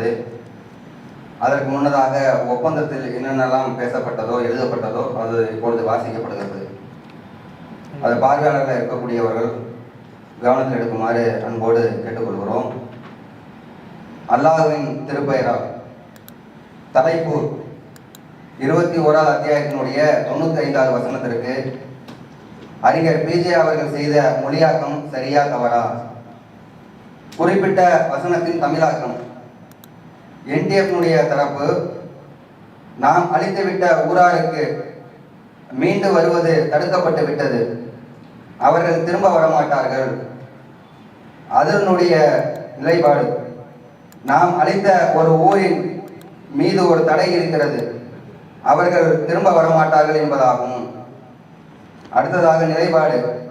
செய்யப்பட்டது அதற்கு முன்னதாக ஒப்பந்தத்தில் என்னென்னலாம் பேசப்பட்டதோ எழுதப்பட்டதோ அது இப்பொழுது வாசிக்கப்படுகிறது. அது பார்வையாளர்கள் இருக்கக்கூடியவர்கள் கவனத்தில் எடுக்குமாறு அன்போடு கேட்டுக்கொள்கிறோம். அல்லாஹ்வின் திருப்பெயரால் தலைப்பு இருபத்தி ஓராவது அத்தியாயத்தினுடைய தொண்ணூத்தி ஐந்தாவது வசனத்திற்கு அறிஞர் பிஜே அவர்கள் செய்த மொழியாக்கம் சரியா தவறா? குறிப்பிட்ட வசனத்தின் தமிழாக்கம். என்டிஎஃப்னுடைய தரப்பு நாம் அழித்துவிட்ட ஊராருக்கு மீண்டு வருவது தடுக்கப்பட்டு விட்டது. அவர்கள் திரும்ப வரமாட்டார்கள். அதனுடைய நிலைப்பாடு. நாம் அளித்த ஒரு ஊரின் மீது ஒரு தடை இருக்கிறது. அவர்கள் திரும்ப வரமாட்டார்கள் என்பதாகும். அடுத்ததாக நிலைப்பாடு.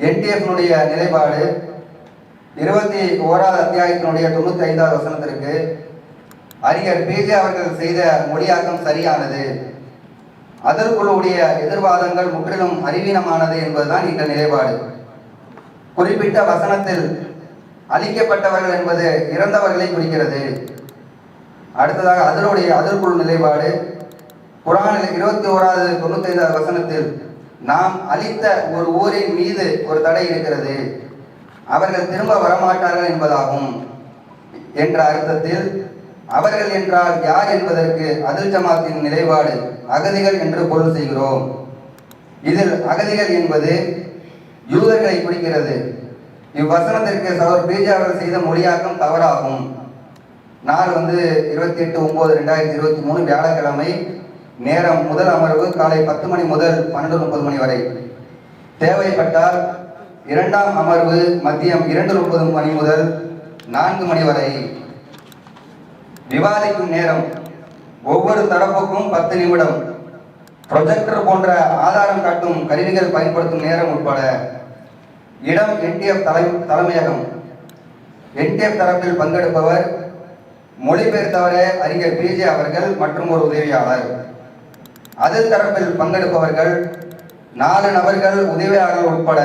என்டிஎஃப்னுடைய நிலைப்பாடு இருபத்தி ஓராவது அத்தியாயத்தினுடைய தொண்ணூத்தி ஐந்தாவது வசனத்திற்கு அறிஞர் பேஜே அவர்கள் செய்த மொழியாக்கம் சரியானது. அதற்குள்ளுடைய எதிர்வாதங்கள் முற்றிலும் அறிவீனமானது என்பதுதான் இந்த நிலைப்பாடு. குறிப்பிட்ட வசனத்தில் அழிக்கப்பட்டவர்கள் என்பது இறந்தவர்களை குறிக்கிறது. அடுத்ததாக அதனுடைய அதற்குள் நிலைப்பாடு. குரானில் இருபத்தி ஓராவது தொண்ணூத்தி ஐந்தாவது வசனத்தில் நாம் அளித்த ஒரு ஊரின் மீது ஒரு தடை இருக்கிறது. அவர்கள் திரும்ப வரமாட்டார்கள் என்பதாகும். என்ற அர்த்தத்தில் அவர்கள் என்றால் யார் என்பதற்கு அதில் ஜமாத்தின் நிலைப்பாடு அகதிகள் என்று பொருள் செய்கிறோம். இதில் அகதிகள் என்பது யூதர்களை குறிக்கிறது. இவ்வசனத்திற்கு சவர் பிஜே அவர்கள் செய்த மொழியாக்கம் தவறாகும். நாள் வந்து இருபத்தி எட்டு ஒன்பது ரெண்டாயிரத்தி இருபத்தி மூணு வியாழக்கிழமை நேரம் முதல் அமர்வு காலை பத்து மணி முதல் பன்னெண்டு முப்பது மணி வரை. தேவைப்பட்டால் இரண்டாம் அமர்வு மதியம் இரண்டு முப்பது மணி முதல் நான்கு மணி வரை. விவாதிக்கும் நேரம். ஒவ்வொரு தரப்புக்கும் பத்து நிமிடம். ப்ரொஜெக்டர் போன்ற ஆதாரம் காட்டும் கருவிகள் பயன்படுத்தும் நேரம் உட்பட இடம் என்டிஎஃப் தலை தலைமையகம். என்டிஎஃப் தரப்பில் பங்கெடுப்பவர் மொழிபெயர்த்தவரே அறிஞர் பிஜே அவர்கள் மற்றும் ஒரு உதவியாளர். அதில் தரப்பில் பங்கெடுப்பவர்கள் நாலு நபர்கள் உதவியாளர்கள் உட்பட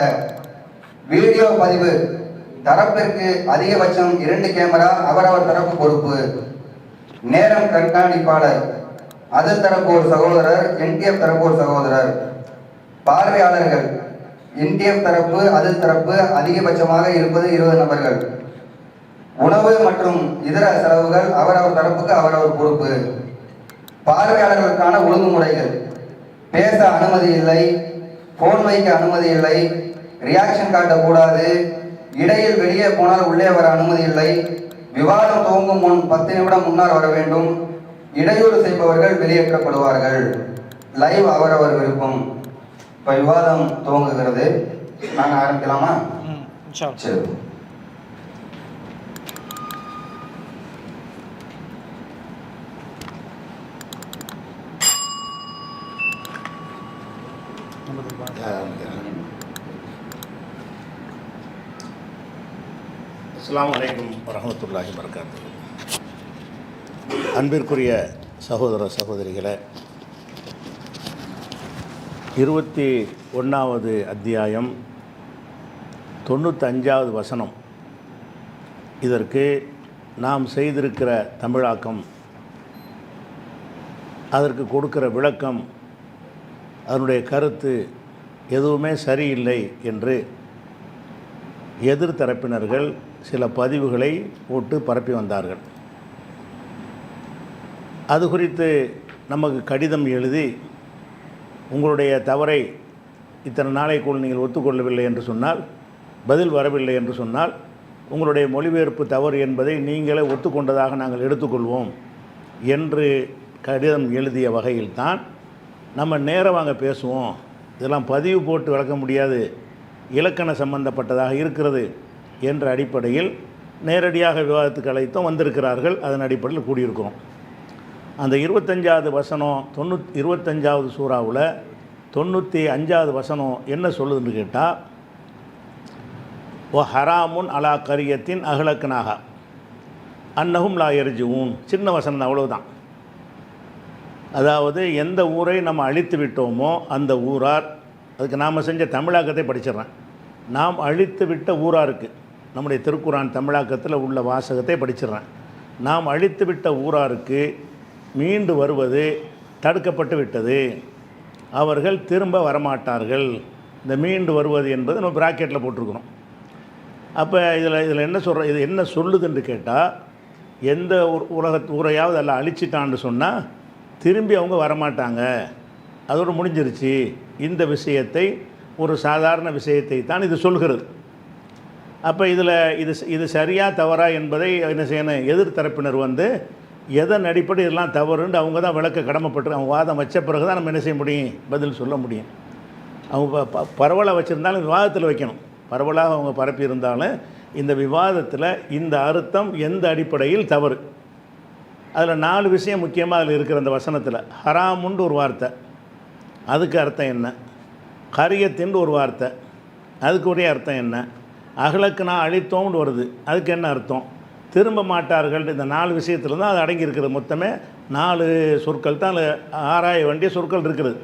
வீடியோ பதிவு. தரப்பிற்கு அதிகபட்சம் இரண்டு கேமரா அவரவர் தரப்பு பொறுப்பு. நேரம் கண்காணிப்பாளர். அதில் தரப்பு ஒரு சகோதரர் என்டிஎஃப் தரப்பு ஒரு சகோதரர். பார்வையாளர்கள். என்டிஎஃப் தரப்பு அதில் தரப்பு அதிகபட்சமாக இருப்பது இருபது நபர்கள். உணவு மற்றும் இதர செலவுகள் அவரவர் தரப்புக்கு அவரவர் பொறுப்பு. பார்வையாளர்களுக்கான ஒழுங்குமுறைகள். பேச அனுமதி இல்லை போன் வைக்க அனுமதி இல்லை ரியாக்ஷன் காட்டக்கூடாது இடையில் வெளியே போனால் உள்ளே வர அனுமதி இல்லை விவாதம் துவங்கும் முன் பத்து நிமிடம் முன்னால் வர வேண்டும். இடையூறு செய்பவர்கள் வெளியேற்றப்படுவார்கள். லைவ் அவரவர் விருப்பம். இப்போ விவாதம் துவங்குகிறது. நாங்கள் ஆரம்பிக்கலாமா. சரி நமது பா- அஸ்லாம் வலைக்கும் வரஹ்மத்துல்லாஹி வரகாத்து அன்பிற்குரிய சகோதர சகோதரிகளை இருபத்தி ஒன்றாவது அத்தியாயம் தொண்ணூத்தஞ்சாவது வசனம். இதற்கு நாம் செய்திருக்கிற தமிழாக்கம் அதற்கு கொடுக்கிற விளக்கம் அதனுடைய கருத்து எதுவுமே சரியில்லை என்று எதிர்த்தரப்பினர்கள் சில பதிவுகளை போட்டு பரப்பி வந்தார்கள். அது குறித்து நமக்கு கடிதம் எழுதி உங்களுடைய தவறை இத்தனை நாளைக்குள் நீங்கள் ஒத்துக்கொள்ளவில்லை என்று சொன்னால் பதில் வரவில்லை என்று சொன்னால் உங்களுடைய மொழிபெயர்ப்பு தவறு என்பதை நீங்களே ஒத்துக்கொண்டதாக நாங்கள் எடுத்துக்கொள்வோம் என்று கடிதம் எழுதிய வகையில்தான் நம்ம நேரம் வாங்க பேசுவோம். இதெல்லாம் பதிவு போட்டு விளக்க முடியாது. இலக்கண சம்பந்தப்பட்டதாக இருக்கிறது. என்ற அடிப்படையில் நேரடியாக விவாதத்துக்கு அழைத்தும் வந்திருக்கிறார்கள். அதன் அடிப்படையில் கூடியிருக்கிறோம். அந்த இருபத்தஞ்சாவது வசனம் தொண்ணூத் இருபத்தஞ்சாவது சூறாவில் தொண்ணூற்றி அஞ்சாவது வசனம் என்ன சொல்லுதுன்னு கேட்டால் ஓ ஹராமுன் அலா கரியத்தின் அகலக்கனாக. அன்னஹும் லா எரிஜுவும் சின்ன வசனம் தான் அவ்வளவுதான். அதாவது எந்த ஊரை நம்ம அழித்து விட்டோமோ அந்த ஊரார் அதுக்கு நாம் செஞ்ச தமிழாக்கத்தை படிச்சிடுறேன். நாம் அழித்து விட்ட ஊராருக்கு நம்முடைய திருக்குறான் தமிழாக்கத்தில் உள்ள வாசகத்தை படிச்சிடுறேன். நாம் அழித்துவிட்ட ஊராருக்கு மீண்டு வருவது தடுக்கப்பட்டு விட்டது. அவர்கள் திரும்ப வரமாட்டார்கள். இந்த மீண்டு வருவது என்பது நம்ம ப்ராக்கெட்டில் போட்டிருக்கிறோம் அப்போ இதில் இதில் என்ன சொல்கிற இது என்ன சொல்லுதுன்னு கேட்டால் எந்த ஒரு உலக ஊரையாவது எல்லாம் அழிச்சிட்டான்னு சொன்னால் திரும்பி அவங்க வரமாட்டாங்க. அதோடு முடிஞ்சிருச்சு. இந்த விஷயத்தை ஒரு சாதாரண விஷயத்தை தான் இது சொல்கிறது. அப்போ இதில் இது இது சரியாக தவறா என்பதை என்ன செய்யணும்? எதிர்த்தரப்பினர் வந்து எதன் அடிப்படை இதெல்லாம் தவறுன்னு அவங்க தான் விளக்க கடமைப்பட்டு அவங்க வாதம் வச்ச பிறகு தான் நம்ம என்ன செய்ய முடியும்? பதில் சொல்ல முடியும். அவங்க ப- ப- பரவலாக வச்சுருந்தாலும் விவாதத்தில் வைக்கணும். பரவலாக அவங்க பரப்பி இருந்தாலும் இந்த விவாதத்தில் இந்த அர்த்தம் எந்த அடிப்படையில் தவறு? அதில் நாலு விஷயம் முக்கியமாக அதில் இருக்கிற அந்த வசனத்தில். ஹராமுண்டு ஒரு வார்த்தை. அதுக்கு அர்த்தம் என்ன? கரியத்தின்னு ஒரு வார்த்தை. அதுக்கு அர்த்தம் என்ன? அகலக்கு நான் அழித்தோம்னு வருது. அதுக்கு என்ன அர்த்தம்? திரும்ப மாட்டார்கள். இந்த நாலு விஷயத்தில் தான் அது அடங்கியிருக்கிறது மொத்தமே நாலு சொற்கள் தான் அதில் ஆராய வேண்டிய சொற்கள் இருக்கிறது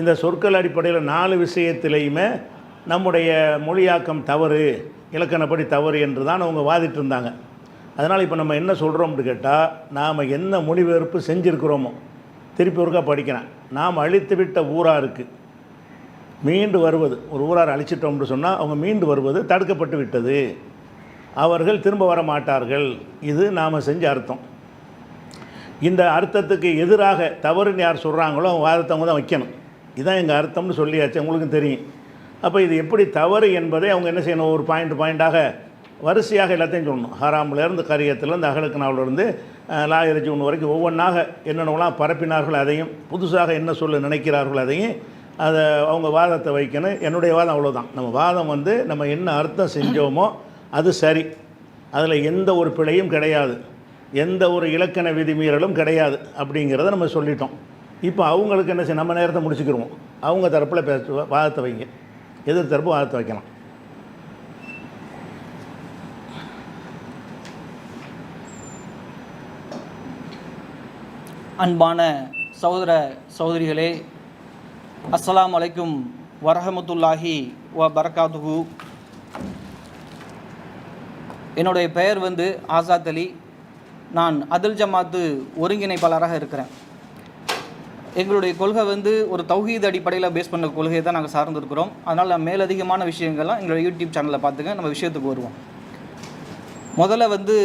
இந்த சொற்கள் அடிப்படையில் நாலு விஷயத்திலையுமே நம்முடைய மொழியாக்கம் தவறு இலக்கணப்படி தவறு என்று தான் அவங்க வாதிட்டு இருந்தாங்க. அதனால் இப்போ நம்ம என்ன சொல்கிறோம்னு கேட்டால் நாம் என்ன மொழிபெயர்ப்பு செஞ்சுருக்கிறோமோ திருப்பி ஒருக்கா படிக்கிறேன். நாம் அழித்து விட்ட ஊராக இருக்குது மீண்டு வருவது. ஒரு ஊரார் அழிச்சிட்டோம்னு சொன்னால் அவங்க மீண்டு வருவது தடுக்கப்பட்டு விட்டது. அவர்கள் திரும்ப வர மாட்டார்கள். இது நாம் செஞ்ச அர்த்தம். இந்த அர்த்தத்துக்கு எதிராக தவறுன்னு யார் சொல்கிறாங்களோ அவங்க வாதத்தை அவங்க தான் வைக்கணும். இதுதான் எங்கள் அர்த்தம்னு சொல்லியாச்சு உங்களுக்கும் தெரியும். அப்போ இது எப்படி தவறு என்பதை அவங்க என்ன செய்யணும்? ஒரு பாயிண்ட் பாயிண்டாக வரிசையாக எல்லாத்தையும் சொல்லணும். ஹராம்லேருந்து கரியத்துலேருந்து அகலுக்கு நாவிலிருந்து லாயிரச்சி ஒன்று வரைக்கும் ஒவ்வொன்றாக என்னென்னலாம் பரப்பினார்கள் அதையும் புதுசாக என்ன சொல்ல நினைக்கிறார்கள் அதையும் அதை அவங்க வாதத்தை வைக்கணும். என்னுடைய வாதம் அவ்வளோதான் நம்ம வாதம் வந்து நம்ம என்ன அர்த்தம் செஞ்சோமோ அது சரி. அதில் எந்த ஒரு பிழையும் கிடையாது. எந்த ஒரு இலக்கண விதிமீறலும் கிடையாது அப்படிங்கிறத நம்ம சொல்லிட்டோம். இப்போ அவங்களுக்கு என்ன செய்ய நம்ம நேரத்தை முடிச்சுக்கிடுவோம். அவங்க தரப்பில் பேச வாதத்தை வைங்க. எதிர் தரப்பு வாதத்தை வைக்கலாம். அன்பான சகோதர சகோதரிகளே அஸ்லாம் அலைக்கும் வரஹமத்துல்லாஹி வ பரகாத்துஹு என்னுடைய பெயர் வந்து ஆசாத் அலி. நான் அதில் ஜமாத்து ஒருங்கிணைப்பாளராக இருக்கிறேன். எங்களுடைய கொள்கை வந்து ஒரு தௌஹீத் அடிப்படையில் பேஸ் பண்ண கொள்கையை தான் நாங்கள் சார்ந்திருக்கிறோம் அதனால் நான் மேலதிகமான விஷயங்கள்லாம் எங்களுடைய யூடியூப் சேனலில் பார்த்துங்க. நம்ம விஷயத்துக்கு வருவோம். முதல்ல வந்து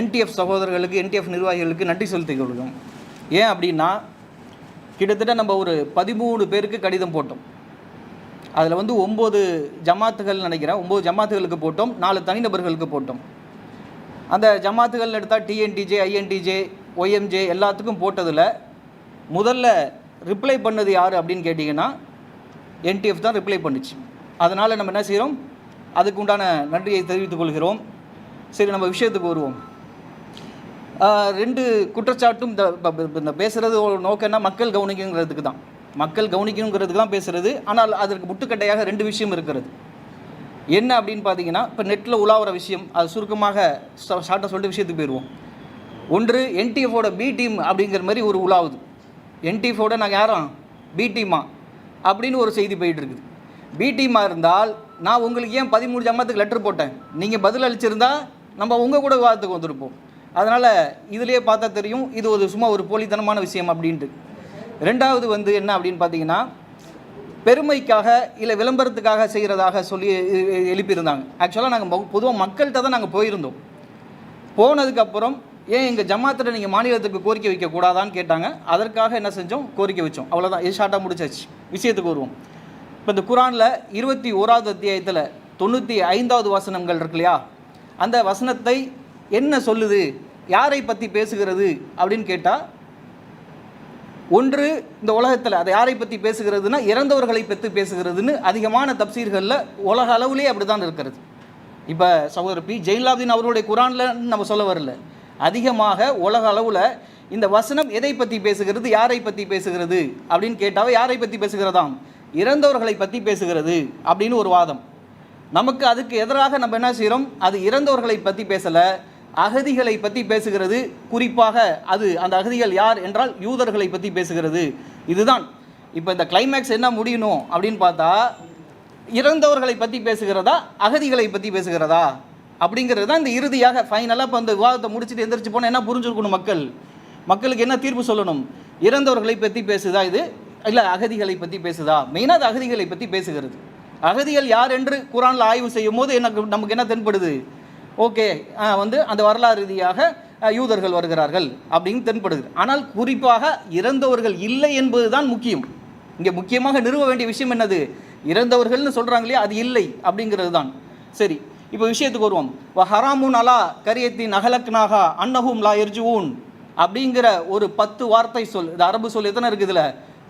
என்டிஎஃப் சகோதரர்களுக்கு என்டிஎஃப் நிர்வாகிகளுக்கு நன்றி செலுத்திக் கொள்கிறோம். ஏன் அப்படின்னா கிட்டத்தட்ட நம்ம ஒரு பதிமூணு பேருக்கு கடிதம் போட்டோம். அதில் வந்து ஒம்பது ஜமாத்துகள் நினைக்கிறேன். ஒம்பது ஜமாத்துகளுக்கு போட்டோம். நாலு தனிநபர்களுக்கு போட்டோம். அந்த ஜமாத்துகள் எடுத்தால் டிஎன்டிஜே ஐஎன்டிஜே ஒய்எம்ஜே எல்லாத்துக்கும் போட்டதில் முதல்ல ரிப்ளை பண்ணது யார் அப்படின்னு கேட்டிங்கன்னா என்டிஎஃப் தான் ரிப்ளை பண்ணுச்சு. அதனால் நம்ம என்ன செய்கிறோம் அதுக்கு உண்டான நன்றியை தெரிவித்துக் கொள்கிறோம். சரி நம்ம விஷயத்துக்கு வருவோம். ரெண்டு குற்றச்சாட்டும் இந்த இந்த பேசுகிறது நோக்கம்னா நோக்கம் என்ன? மக்கள் கவனிக்குங்கிறதுக்கு தான். மக்கள் கவனிக்கணுங்கிறதுக்கு தான் பேசுகிறது ஆனால் அதற்கு முட்டுக்கட்டையாக ரெண்டு விஷயம் இருக்கிறது. என்ன அப்படின்னு பார்த்தீங்கன்னா இப்போ நெட்டில் உலாவுற விஷயம். அது சுருக்கமாக ஷார்ட்டாக சொல்லிட்டு விஷயத்துக்கு போயிடுவோம் ஒன்று என்டிஎஃபோட பி டீம் அப்படிங்கிற மாதிரி ஒரு உலாவுது. என்டிஎஃபோட நாங்கள் யாரும் பி டீமா அப்படின்னு ஒரு செய்தி போயிட்டு இருக்குது பி டீமாக இருந்தால் நான் உங்களுக்கு ஏன் பதிமூணு ஜமாத்துக்கு லெட்டர் போட்டேன்? நீங்கள் பதில் அளிச்சிருந்தா நம்ம உங்கள் கூட விவாதத்துக்கு வந்திருப்போம். அதனால் இதுலேயே பார்த்தா தெரியும் இது ஒரு சும்மா ஒரு போலித்தனமான விஷயம் அப்படின்ட்டு. ரெண்டாவது வந்து என்ன அப்படின்னு பார்த்தீங்கன்னா பெருமைக்காக இல்லை விளம்பரத்துக்காக செய்கிறதாக சொல்லி எழுப்பியிருந்தாங்க. ஆக்சுவலாக நாங்கள் பொதுவாக மக்கள்கிட்ட தான் நாங்கள் போயிருந்தோம். போனதுக்கப்புறம் ஏன் எங்கள் ஜமாத்தில் நீங்கள் மாநிலத்துக்கு கோரிக்கை வைக்கக்கூடாதான்னு கேட்டாங்க. அதற்காக என்ன செஞ்சோம்? கோரிக்கை வச்சோம். அவ்வளோதான் இது ஷார்ட்டாக முடிச்சாச்சு. விஷயத்துக்கு வருவோம். இப்போ இந்த குரானில் இருபத்தி ஓராவது அத்தியாயத்தில் தொண்ணூற்றி ஐந்தாவது வசனங்கள் இருக்கு இல்லையா? அந்த வசனத்தை என்ன சொல்லுது? யாரை பற்றி பேசுகிறது அப்படின்னு கேட்டால் ஒன்று இந்த உலகத்தில் அதை யாரை பற்றி பேசுகிறதுனா இறந்தவர்களை பற்றி பேசுகிறதுன்னு அதிகமான தப்சீர்களில் உலக அளவுலேயே அப்படி தான் இருக்கிறது. இப்போ சகோதரர் பி. ஜெயிலாப்தீன் அவருடைய குரானில் நம்ம சொல்ல வரல. அதிகமாக உலக அளவில் இந்த வசனம் எதை பற்றி பேசுகிறது யாரை பற்றி பேசுகிறது அப்படின்னு கேட்டாவே யாரை பற்றி பேசுகிறதாம்? இறந்தவர்களை பற்றி பேசுகிறது அப்படின்னு ஒரு வாதம். நமக்கு அதுக்கு எதிராக நம்ம என்ன செய்கிறோம் அது இறந்தவர்களை பற்றி பேசலை. அகதிகளை பற்றி பேசுகிறது. குறிப்பாக அது அந்த அகதிகள் யார் என்றால் யூதர்களை பற்றி பேசுகிறது. இதுதான். இப்போ இந்த கிளைமேக்ஸ் என்ன முடியணும் அப்படின்னு பார்த்தா இறந்தவர்களை பற்றி பேசுகிறதா அகதிகளை பற்றி பேசுகிறதா? அப்படிங்கிறது தான் இந்த இறுதியாக ஃபைனலாக இப்போ அந்த விவாதத்தை முடிச்சுட்டு எந்திரிச்சு போனால் என்ன புரிஞ்சுருக்கணும் மக்கள்? மக்களுக்கு என்ன தீர்ப்பு சொல்லணும்? இறந்தவர்களை பற்றி பேசுதா இது? இல்லை அகதிகளை பற்றி பேசுதா? மெயினாக அது அகதிகளை பற்றி பேசுகிறது. அகதிகள் யார் என்று குரானில் ஆய்வு செய்யும் போது எனக்கு நமக்கு என்ன தென்படுது? ஓகே வந்து அந்த வரலாறு ரீதியாக யூதர்கள் வருகிறார்கள் அப்படின்னு தென்படுது. ஆனால் குறிப்பாக இறந்தவர்கள் இல்லை என்பது தான் முக்கியம். இங்கே முக்கியமாக நிறுவ வேண்டிய விஷயம் என்னது? இறந்தவர்கள்னு சொல்கிறாங்க இல்லையா அது இல்லை அப்படிங்கிறது தான். சரி இப்போ விஷயத்துக்கு வருவோம். வ ஹராமுன் அலா கரியத்தின் அகலக்னாகா அன்னஹும் லா எர்ஜுவூன் அப்படிங்கிற ஒரு பத்து வார்த்தை சொல் இது அரபு சொல் எத்தனை இருக்குது இதில்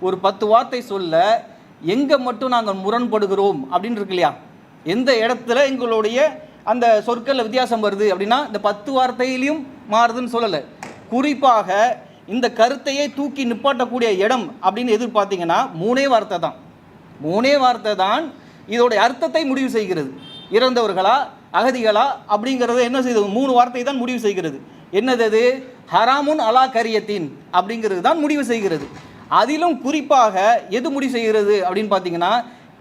ஒரு பத்து வார்த்தை சொல்ல எங்கே மட்டும் நாங்கள் முரண்படுகிறோம் அப்படின்னு இருக்கு இல்லையா? எந்த இடத்துல எங்களுடைய அந்த சொற்களில் வித்தியாசம் வருது அப்படின்னா இந்த பத்து வார்த்தையிலையும் மாறுதுன்னு சொல்லலை. குறிப்பாக இந்த கருத்தையே தூக்கி நிப்பாட்டக்கூடிய இடம் அப்படின்னு எதிர்பார்த்தீங்கன்னா மூணே வார்த்தை தான். மூணே வார்த்தை தான் இதோடைய அர்த்தத்தை முடிவு செய்கிறது. இறந்தவர்களா அகதிகளா அப்படிங்கிறத என்ன செய்தது? மூணு வார்த்தை தான் முடிவு செய்கிறது. என்னது அது? ஹராமுன் அலா கரியத்தின் அப்படிங்கிறது தான் முடிவு செய்கிறது. அதிலும் குறிப்பாக எது முடிவு செய்கிறது அப்படின்னு பார்த்தீங்கன்னா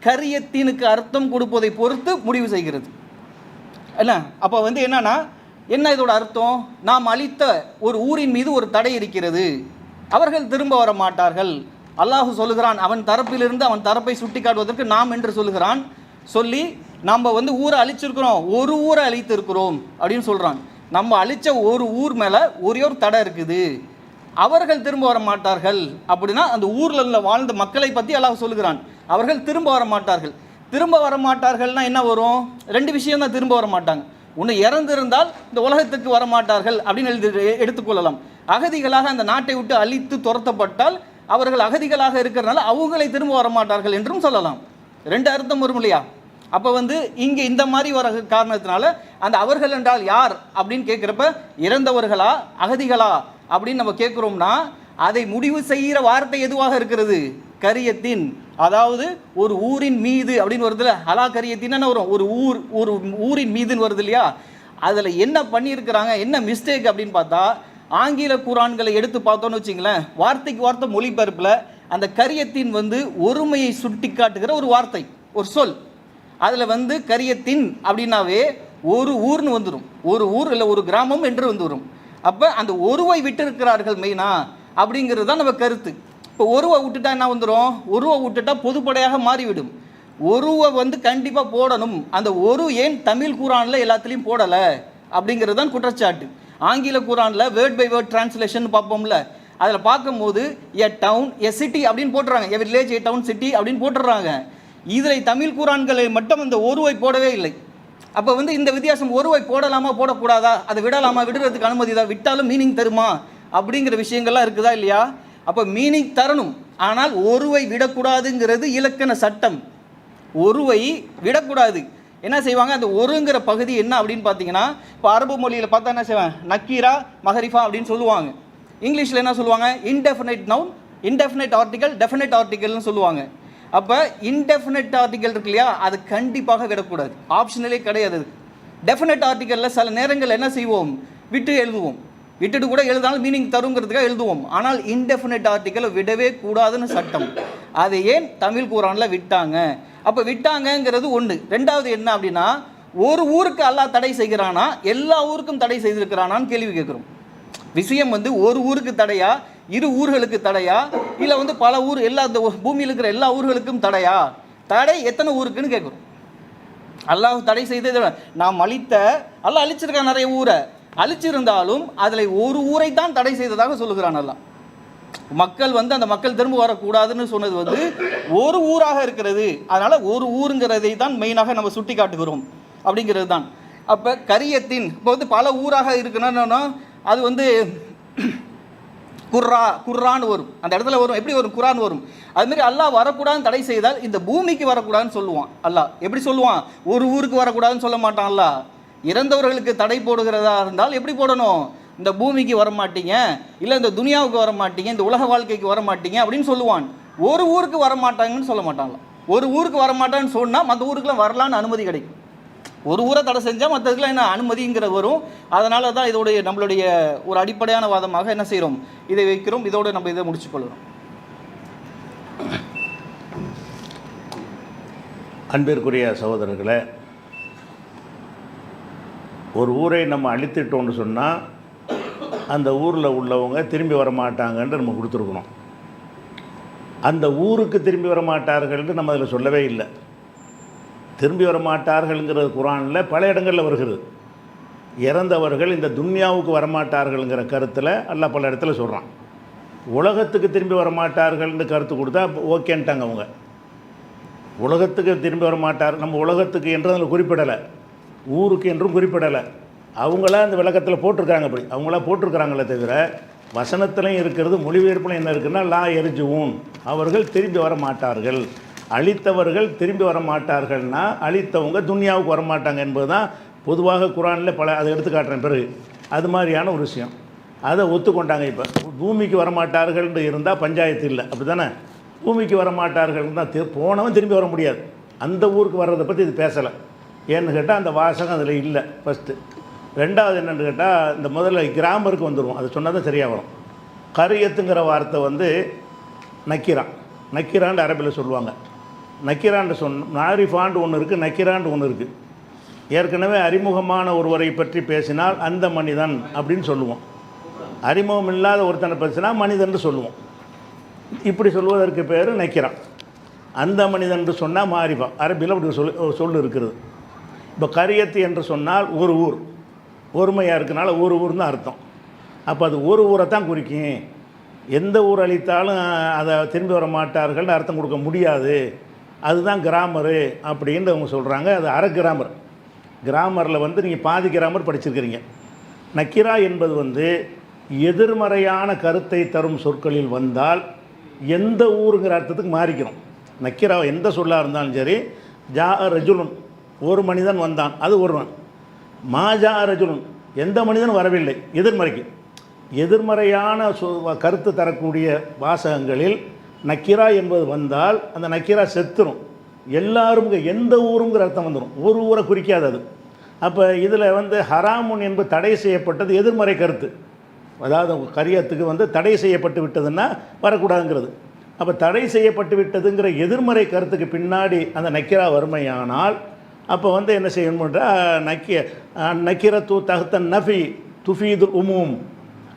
கரியத்தினுக்கு அர்த்தம் கொடுப்பதை பொறுத்து முடிவு செய்கிறது. என்ன? அப்போ வந்து என்னன்னா என்ன இதோட அர்த்தம்? நாம் அளித்த ஒரு ஊரின் மீது ஒரு தடை இருக்கிறது. அவர்கள் திரும்ப வர மாட்டார்கள். அல்லாஹு சொல்லுகிறான் அவன் தரப்பிலிருந்து அவன் தரப்பை சுட்டி காட்டுவதற்கு நாம் என்று சொல்லுகிறான். சொல்லி நம்ம வந்து ஊரை அழிச்சிருக்கிறோம். ஒரு ஊரை அழித்திருக்கிறோம் அப்படின்னு சொல்கிறான் நம்ம அழிச்ச ஒரு ஊர் மேலே ஒரே ஒரு தடை இருக்குது. அவர்கள் திரும்ப வர மாட்டார்கள். அப்படின்னா அந்த ஊரில் உள்ள வாழ்ந்த மக்களை பற்றி அல்லாஹ் சொல்லுகிறான். அவர்கள் திரும்ப வர மாட்டார்கள். திரும்ப வரமாட்டார்கள்னா என்ன வரும்? ரெண்டு விஷயம் தான் திரும்ப வர மாட்டாங்க ஒன்று இறந்திருந்தால் இந்த உலகத்துக்கு வர மாட்டார்கள் அப்படின்னு எழுதி எடுத்துக்கொள்ளலாம் அகதிகளாக அந்த நாட்டை விட்டு அழித்து துரத்தப்பட்டால் அவர்கள் அகதிகளாக இருக்கிறனால அவங்களை திரும்ப வர மாட்டார்கள் என்றும் சொல்லலாம். ரெண்டு அர்த்தம் வரும் இல்லையா? அப்போ வந்து இங்கே இந்த மாதிரி வர காரணத்தினால அந்த அவர்கள் என்றால் யார் அப்படின்னு கேட்குறப்ப இறந்தவர்களா அகதிகளா அப்படின்னு நம்ம கேட்குறோம்னா அதை முடிவு செய்கிற வார்த்தை எதுவாக இருக்கிறது? கரியத்தின் அதாவது ஒரு ஊரின் மீது அப்படின்னு வருதுல அலா கரியத்தின் வரும். ஒரு ஊர் ஒரு ஊரின் மீதுன்னு வருது இல்லையா? அதில் என்ன பண்ணியிருக்கிறாங்க என்ன மிஸ்டேக் அப்படின்னு பார்த்தா ஆங்கில குரான்களை எடுத்து பார்த்தோன்னு வச்சிங்களேன் வார்த்தைக்கு வார்த்தை மொழிபெயர்ப்பில் அந்த கரியத்தின் வந்து ஒருமையை சுட்டி காட்டுகிற ஒரு வார்த்தை ஒரு சொல். அதில் வந்து கரியத்தின் அப்படின்னாவே ஒரு ஊர்னு வந்துடும் ஒரு ஊர் இல்லை ஒரு கிராமம் என்று வந்து வரும். அப்போ அந்த ஒருவை விட்டிருக்கிறார்கள் மெயினா அப்படிங்கிறது தான் நம்ம கருத்து. இப்போ ஒருவை விட்டுட்டா என்ன வந்துடும் ஒருவை விட்டுட்டா பொதுப்படையாக மாறிவிடும். ஒருவை வந்து கண்டிப்பாக போடணும். அந்த ஒரு ஏன் தமிழ் குரானில் எல்லாத்துலேயும் போடலை? அப்படிங்கிறது தான் குற்றச்சாட்டு. ஆங்கில குரானில் வேர்ட் பை வேர்ட் டிரான்ஸ்லேஷன் பார்ப்போம்ல. அதில் பார்க்கும்போது எ டவுன் எ சிட்டி அப்படின்னு போட்டுறாங்க. A village a town city அப்படின்னு போட்டுடுறாங்க இதில் தமிழ் குரான்களை மட்டும் இந்த ஒருவை போடவே இல்லை. அப்போ வந்து இந்த வித்தியாசம் ஒருவை போடலாமா போடக்கூடாதா? அதை விடலாமா? விடுறதுக்கு அனுமதி தான். விட்டாலும் மீனிங் தருமா? அப்படிங்கிற விஷயங்கள்லாம் இருக்குதா இல்லையா? அப்போ மீனிங் தரணும். ஆனால் ஒருவை விடக்கூடாதுங்கிறது இலக்கண சட்டம். ஒருவை விடக்கூடாது. என்ன செய்வாங்க? அந்த ஒருங்கிற பகுதி என்ன அப்படின்னு பார்த்தீங்கன்னா இப்போ அரபு மொழியில் பார்த்தா என்ன செய்வாங்க? நக்கீரா மஹரிஃபா அப்படின்னு சொல்லுவாங்க. இங்கிலீஷில் என்ன சொல்லுவாங்க? Indefinite noun indefinite article definite ஆர்டிகல்னு சொல்லுவாங்க. அப்போ இன்டெஃபினைட் ஆர்டிகல் இருக்கு இல்லையா? அது கண்டிப்பாக விடக்கூடாது. ஆப்ஷனலே கிடையாது அது. டெஃபினைட் ஆர்டிக்கலில் சில நேரங்கள் என்ன செய்வோம்? விட்டு எழுதுவோம். விட்டுட்டு கூட எழுதாலும் மீனிங் தருங்கிறதுக்காக எழுதுவோம். ஆனால் இன்டெஃபினட் ஆர்டிக்கலை விடவே கூடாதுன்னு சட்டம். அதை ஏன் தமிழ் குரானில் விட்டாங்க? அப்போ விட்டாங்கங்கிறது ஒன்று ரெண்டாவது என்ன அப்படின்னா ஒரு ஊருக்கு அல்லாஹ் தடை செய்கிறானா? எல்லா ஊருக்கும் தடை செய்திருக்கிறானான்னு கேள்வி கேட்குறோம். விஷயம் வந்து ஒரு ஊருக்கு தடையா? இரு ஊர்களுக்கு தடையா? இல்லை வந்து பல ஊர் எல்லா இந்த பூமியில் இருக்கிற எல்லா ஊர்களுக்கும் தடையா? தடை எத்தனை ஊருக்குன்னு கேட்குறோம். அல்லாஹ் தடை செய்தது நாம் அழித்த அல்லாஹ் அழிச்சிருக்கான் நிறைய ஊரை. அழிச்சிருந்தாலும் அதில் ஒரு ஊரை தான் தடை செய்ததாக சொல்லுகிறான் எல்லாம் மக்கள் வந்து அந்த மக்கள் திரும்ப வரக்கூடாதுன்னு சொன்னது வந்து ஒரு ஊராக இருக்கிறது. அதனால் ஒரு ஊருங்கிறதை தான் மெயினாக நம்ம சுட்டி காட்டுகிறோம். அப்படிங்கிறது தான். அப்போ கரியத்தின் இப்போ வந்து பல ஊராக இருக்குன்னா அது வந்து குர்ரா குர்ரான்னு வரும். அந்த இடத்துல வரும். எப்படி வரும்? குரான் வரும். அதுமாரி அல்லாஹ் வரக்கூடாதுன்னு தடை செய்தால் இந்த பூமிக்கு வரக்கூடாதுன்னு சொல்லுவான். அல்லாஹ். எப்படி சொல்லுவான்? ஒரு ஊருக்கு வரக்கூடாதுன்னு சொல்ல மாட்டான் அல்லாஹ். இறந்தவர்களுக்கு தடை போடுகிறதா இருந்தால் எப்படி போடணும்? இந்த பூமிக்கு வர மாட்டீங்க இல்லை இந்த துனியாவுக்கு வர மாட்டீங்க இந்த உலக வாழ்க்கைக்கு வர மாட்டீங்க அப்படின்னு சொல்லுவான். ஒரு ஊருக்கு வர மாட்டாங்கன்னு சொல்ல மாட்டாங்களா ஒரு ஊருக்கு வரமாட்டான்னு சொன்னால் மற்ற ஊருக்குலாம் வரலான்னு அனுமதி கிடைக்கும். ஒரு ஊரை தடை செஞ்சால் மற்றதுக்குலாம் என்ன அனுமதிங்கிற வரும். அதனால தான் இதோடைய நம்மளுடைய ஒரு அடிப்படையான வாதமாக என்ன செய்கிறோம் இதை வைக்கிறோம். இதோட நம்ம இதை முடிச்சுக்கொள்கிறோம் அன்பிற்குரிய சகோதரர்களை ஒரு ஊரை நம்ம அழித்துட்டோம்னு சொன்னால் அந்த ஊரில் உள்ளவங்க திரும்பி வர நம்ம கொடுத்துருக்கணும். அந்த ஊருக்கு திரும்பி வர மாட்டார்கள்னு நம்ம அதில் சொல்லவே இல்லை. திரும்பி வர மாட்டார்கள்ங்கிறது குரானில் பல இடங்களில் வருகிறது. இறந்தவர்கள் இந்த துன்யாவுக்கு வரமாட்டார்கள்ங்கிற கருத்தில் அல்ல பல இடத்துல சொல்கிறான் உலகத்துக்கு திரும்பி வரமாட்டார்கள்னு கருத்து கொடுத்தா ஓகேன்ட்டாங்க அவங்க. உலகத்துக்கு திரும்பி வரமாட்டார் நம்ம உலகத்துக்கு என்று அதில் குறிப்பிடலை. ஊருக்கு என்றும் குறிப்பிடலை. அவங்களா அந்த விளக்கத்தில் போட்டிருக்காங்க அப்படி அவங்களா போட்டிருக்கிறாங்களே தவிர வசனத்துலையும் இருக்கிறது மொழிபெயர்ப்பில் என்ன இருக்குன்னா லா எரிஜுவும் அவர்கள் திரும்பி வர மாட்டார்கள் அழித்தவர்கள் திரும்பி வர மாட்டார்கள்னா அழித்தவங்க துன்யாவுக்கு வர மாட்டாங்க என்பது தான் பொதுவாக குரானில் பல அதை எடுத்து காட்டுறேன் பிறகு. அது மாதிரியான ஒரு விஷயம். அதை ஒத்துக்கொண்டாங்க இப்போ. பூமிக்கு வரமாட்டார்கள்னு இருந்தால் பஞ்சாயத்து இல்லை. அப்படி தானே பூமிக்கு வரமாட்டார்கள் தான் போனவன் திரும்பி வர முடியாது. அந்த ஊருக்கு வர்றதை பற்றி இது பேசலை. ஏன்னு கேட்டால் அந்த வாசகம் அதில் இல்லை ஃபஸ்ட்டு ரெண்டாவது என்னென்னு கேட்டால் இந்த முதல்ல கிராமருக்கு வந்துடுவோம் அது சொன்னால் தான் சரியாக வரும் கரியத்துங்கிற வார்த்தை வந்து நக்கிரான் நக்கிராண்டு அரபியில் சொல்லுவாங்க. நக்கிராண்டு சொன்ன நாரிஃபாண்டு ஒன்று இருக்குது நக்கிராண்டு ஒன்று இருக்குது ஏற்கனவே அறிமுகமான ஒருவரை பற்றி பேசினால் அந்த மனிதன் அப்படின்னு சொல்லுவோம். அறிமுகம் இல்லாத ஒருத்தனை பேசினா மனிதன் சொல்லுவோம். இப்படி சொல்வதற்கு பேர் நக்கிரான் அந்த மனிதன் சொன்னால் மாறிப்பான் அரபியில் அப்படி சொல் சொல்லு இருக்கிறது. இப்போ கரியத்து என்று சொன்னால் ஒரு ஊர். ஒருமையாக இருக்கனால ஒரு ஊர்னு அர்த்தம். அப்போ அது ஒரு ஊரை தான் குறிக்கும். எந்த ஊர் அழித்தாலும் அதை திரும்பி வர மாட்டார்கள்னு அர்த்தம் கொடுக்க முடியாது. அதுதான் கிராமரு அப்படின்னு அவங்க சொல்கிறாங்க அது அரை கிராமர். கிராமரில் வந்து நீங்கள் பாதி கிராமர் படிச்சிருக்கிறீங்க. நக்கிரா என்பது வந்து எதிர்மறையான கருத்தை தரும் சொற்களில் வந்தால் எந்த ஊருங்கிற அர்த்தத்துக்கு மாறிக்கிறோம். நக்கிரா எந்த சொல்லாக இருந்தாலும் சரி ஜா ரஜுலன் ஒரு மனிதன் வந்தான் அது ஒருவன். மாஜா ரஜுலுன் எந்த மனிதனும் வரவில்லை எதிர்மறைக்கு. எதிர்மறையான சொ- கருத்து தரக்கூடிய வாசகங்களில் நக்கிரா என்பது வந்தால் அந்த நக்கிரா செத்துரும். எல்லாரும் எந்த ஊருங்கிற அர்த்தம் வந்துடும் ஒரு ஊரை குறிக்காது அது. அப்போ இதில் வந்து ஹராமுன் என்பது தடை செய்யப்பட்டது எதிர்மறை கருத்து. அதாவது கரியத்துக்கு வந்து தடை செய்யப்பட்டு விட்டதுன்னா வரக்கூடாதுங்கிறது. அப்போ தடை செய்யப்பட்டு விட்டதுங்கிற எதிர்மறை கருத்துக்கு பின்னாடி அந்த நக்கிரா வறுமையானால் அப்போ வந்து என்ன செய்யணும்ன்றா நக்கிய நக்கிரத்து தகுத்த நஃபி துஃபீது உமூம்.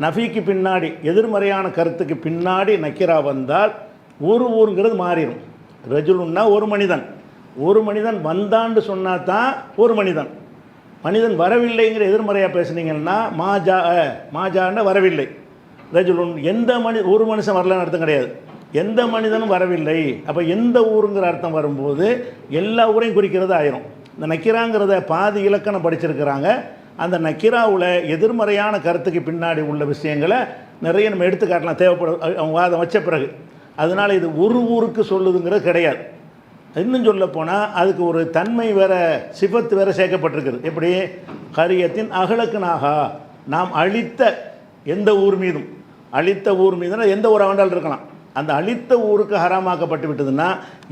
நஃபிக்கு பின்னாடி எதிர்மறையான கருத்துக்கு பின்னாடி நக்கிரா வந்தால் ஒரு ஊருங்கிறது மாறிடும் ரஜுலுன்னா ஒரு மனிதன். ஒரு மனிதன் வந்தான்னு சொன்னால் தான் ஒரு மனிதன். மனிதன் வரவில்லைங்கிற எதிர்மறையாக பேசுனீங்கன்னா மாஜா மாஜான்னு வரவில்லை. ரஜுலுன் எந்த மனி ஒரு மனுஷன் வரலன்னு அர்த்தம் கிடையாது. எந்த மனிதனும் வரவில்லை. அப்போ எந்த ஊருங்கிற அர்த்தம் வரும்போது எல்லா ஊரையும் குறிக்கிறது ஆயிரும் இந்த நக்கிராங்கிறத பாதி இலக்கணம் படிச்சிருக்கிறாங்க. அந்த நக்கிராவில் எதிர்மறையான கருத்துக்கு பின்னாடி உள்ள விஷயங்களை நிறைய நம்ம எடுத்துக்காட்டலாம். தேவைப்படும் அவங்க வாதம் வச்ச பிறகு. அதனால் இது ஒரு ஊருக்கு சொல்லுதுங்கிறது கிடையாது. இன்னும் சொல்ல போனால் அதுக்கு ஒரு தன்மை வேற சிபத்து வேற சேர்க்கப்பட்டிருக்குது. எப்படி? கரியத்தின் அகலக்குனாகா. நாம் அழித்த எந்த ஊர் மீதும். அழித்த ஊர் மீதுனா எந்த ஊராக வேண்டாலும் இருக்கலாம். அந்த அழித்த ஊருக்கு ஹராமாக்கப்பட்டு விட்டதுன்னா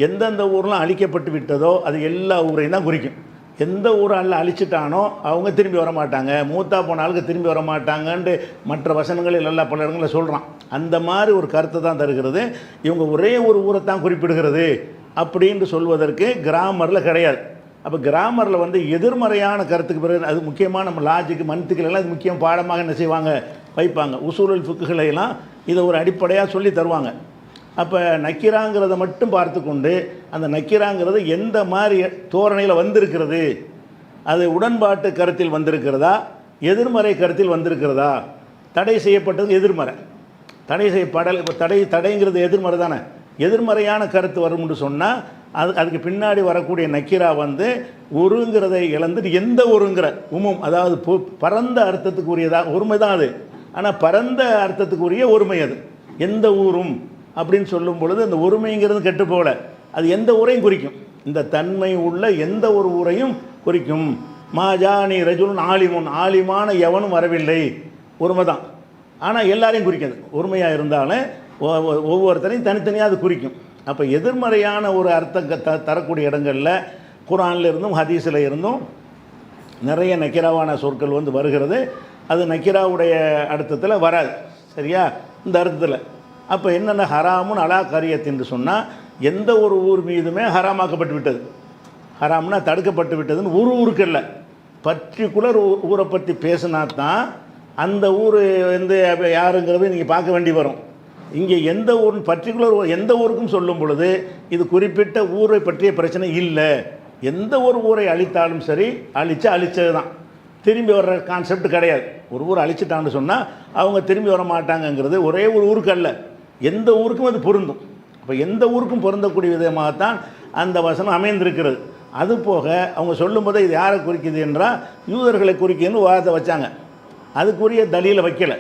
எந்தெந்த ஊர்லாம் அழிக்கப்பட்டு விட்டதோ அது எல்லா ஊரையும் தான் குறிக்கும். எந்த ஊரை அல்ல அழிச்சிட்டானோ அவங்க திரும்பி வர மாட்டாங்க மூத்தா போன ஆளுக்கு திரும்பி வர மாட்டாங்கன்ட்டு மற்ற வசனங்களில் எல்லா பல இடங்களில் சொல்கிறான் அந்த மாதிரி ஒரு கருத்தை தான் தருகிறது. இவங்க ஒரே ஒரு ஊரை தான் குறிப்பிடுகிறது அப்படின்னு சொல்வதற்கு கிராமரில் கிடையாது. அப்போ கிராமரில் வந்து எதிர்மறையான கருத்துக்கு பிறகு அது முக்கியமாக நம்ம லாஜிக்கு மன்த்துக்கள் அது முக்கியம். பாடமாக என்ன செய்வாங்க? வைப்பாங்க. உசூழல் புக்குகளையெல்லாம் இதை ஒரு அடிப்படையாக சொல்லி தருவாங்க. அப்போ நக்கிராங்கிறத மட்டும் பார்த்து கொண்டு அந்த நக்கிராங்கிறது எந்த மாதிரி தோரணையில் வந்திருக்கிறது? அது உடன்பாட்டு கருத்தில் வந்திருக்கிறதா? எதிர்மறை கருத்தில் வந்திருக்கிறதா? தடை செய்யப்பட்டது எதிர்மறை. தடை செய்யப்படல் இப்போ தடை தடைங்கிறது எதிர்மறை தானே? எதிர்மறையான கருத்து வரும்னு சொன்னால் அது அதுக்கு பின்னாடி வரக்கூடிய நக்கிரா வந்து ஒருங்கிறதை இழந்துட்டு எந்த ஒருங்கிற உமும் அதாவது பொ- பரந்த அர்த்தத்துக்குரியதாக ஒருமை தான் அது. ஆனால் பரந்த அர்த்தத்துக்குரிய ஒருமை அது. எந்த ஊரும் அப்படின்னு சொல்லும் பொழுது அந்த ஒருமைங்கிறது கெட்டு போகல. அது எந்த ஊரையும் குறிக்கும். இந்த தன்மை உள்ள எந்த ஒரு ஊரையும் குறிக்கும். மாஜானி ரஜுன் ஆலிமுன். ஆலிமான எவனும் வரவில்லை. ஒருமை தான் ஆனால் எல்லாரையும் குறிக்கிறது ஒருமையாக இருந்தாலும் ஒவ்வொருத்தரையும் தனித்தனியாக அது குறிக்கும். அப்போ எதிர்மறையான ஒரு அர்த்தம் த தரக்கூடிய இடங்களில் குரான்ல இருந்தும் ஹதீஸில் இருந்தும் நிறைய நக்கிராவான சொற்கள் வந்து வருகிறது. அது நக்கிராவுடைய அர்த்தத்தில் வராது. சரியா? இந்த அர்த்தத்தில். அப்போ என்னென்ன ஹராமுன் அலா கரியத்தின்னு சொன்னால் எந்த ஒரு ஊர் மீதுமே ஹராமாக்கப்பட்டு விட்டது. ஹராம்னா தடுக்கப்பட்டு விட்டதுன்னு ஒரு ஊருக்கு இல்லை. பர்டிகுலர் ஊரை பற்றி பேசினா தான் அந்த ஊர் வந்து அப்ப யாருங்கிறது நீங்கள் பார்க்க வேண்டி வரும். இங்கே எந்த ஊர் பர்டிகுலர் எந்த ஊருக்கும் சொல்லும் பொழுது இது குறிப்பிட்ட ஊரை பற்றிய பிரச்சனை இல்லை. எந்த ஒரு ஊரை அழித்தாலும் சரி அழிச்சா அழித்தது தான் திரும்பி வர்ற கான்செப்ட் கிடையாது. ஒரு ஊர் அழிச்சிட்டான்னு சொன்னால் அவங்க திரும்பி வர மாட்டாங்கங்கிறது ஒரே ஒரு ஊருக்கு அல்ல. எந்த ஊருக்கும் அது பொருந்தும். அப்போ எந்த ஊருக்கும் பொருந்தக்கூடிய விதமாக தான் அந்த வசனம் அமைந்திருக்கிறது. அது போக அவங்க சொல்லும்போது இது யாரை குறிக்குது என்றால் யூதர்களை குறிக்குதுன்னு வாதத்தை வச்சாங்க. அதுக்குரிய தலியில் வைக்கல.